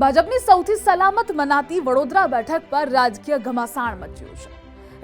ભાજપની સૌથી સલામત મનાતી વડોદરા બેઠક પર રાજકીય ઘમાસાણ મચ્યું છે.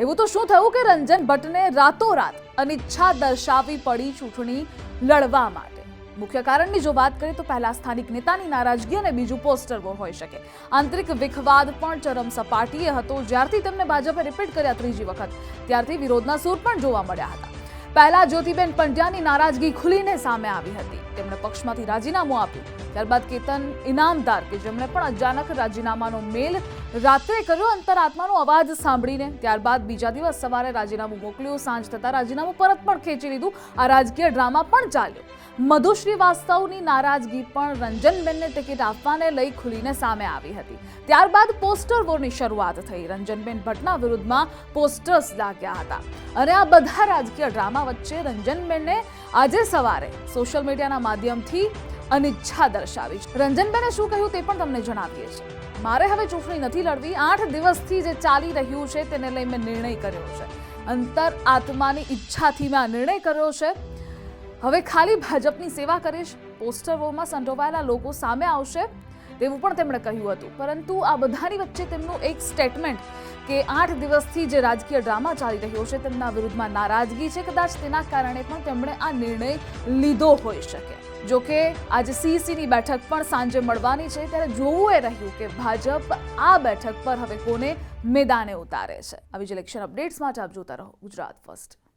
એવું તો શું થયું કે રંજન ભટ્ટને રાતોરાત અનિચ્છા દર્શાવી પડી ચૂંટણી લડવા માટે? મુખ્ય કારણની જો વાત કરીએ તો પહેલા સ્થાનિક નેતાની નારાજગી અને બીજું પોસ્ટર વોર હોઈ શકે. આંતરિક વિખવાદ પણ ચરમ સપાટીએ હતો, જ્યારથી તેમને ભાજપે રિપીટ કર્યા ત્રીજી વખત. ત્યારથી વિરોધના સૂર પણ જોવા મળ્યા હતા. પહેલા જ્યોતિબેન પંડ્યાની નારાજગી ખુલીને સામે આવી હતી. તેમણે પક્ષમાંથી રાજીનામું આપ્યું. ત્યારબાદ કેતન ઇનામદાર કે જેમણે પણ અચાનક રાજીનામાનો મેલ રાત્રે કર્યો અંતરાત્માનો અવાજ સાંભળીને, ત્યારબાદ બીજા દિવસ સવારે રાજીનામું મોકલ્યું, સાંજ થતાં રાજીનામું પરત પણ ખેંચી લીધું, આ રાજકીય ડ્રામા પણ ચાલ્યો. મધુ શ્રીવાસ્તવની નારાજગી પણ રંજનબેનને ટિકિટ આપવાને લઈ ખુલીને સામે આવી હતી. ત્યારબાદ પોસ્ટર વોરની શરૂઆત થઈ. રંજનબેન ભટ્ટના વિરુદ્ધમાં પોસ્ટર્સ લાગ્યા હતા. અને આ બધા રાજકીય ડ્રામા વચ્ચે રંજનબેનને આજે સવારે સોશિયલ મીડિયાના માધ્યમથી અનિચ્છા દર્શાવી છે. રંજનબેને શું કહ્યું તે પણ તમને જણાવીએ છીએ. મારે હવે ચૂંટણી નથી લડવી. આઠ દિવસથી જે ચાલી રહ્યું છે તેને લઈ મેં નિર્ણય કર્યો છે. અંતર આત્માની ઈચ્છાથી મેં આ નિર્ણય કર્યો છે. હવે ખાલી ભાજપની સેવા કરીશ. પોસ્ટરોમાં સંડોવાયેલા લોકો સામે આવશે તેવું પણ તેમણે કહ્યું હતું. પરંતુ આ બધાની વચ્ચે તેમનું એક સ્ટેટમેન્ટ કે આઠ દિવસથી જે રાજકીય ડ્રામા ચાલી રહ્યો છે તેમના વિરુદ્ધમાં નારાજગી છે, કદાચ તેના કારણે પણ તેમણે આ નિર્ણય લીધો હોઈ શકે. જો કે આજે સીસીની બેઠક પણ સાંજે મળવાની છે, ત્યારે જોવું એ રહ્યું કે ભાજપ આ બેઠક પર હવે કોને મેદાને ઉતારે છે. આવી જ ઇલેક્શન અપડેટ્સ માટે આપ જોતા રહો ગુજરાત ફર્સ્ટ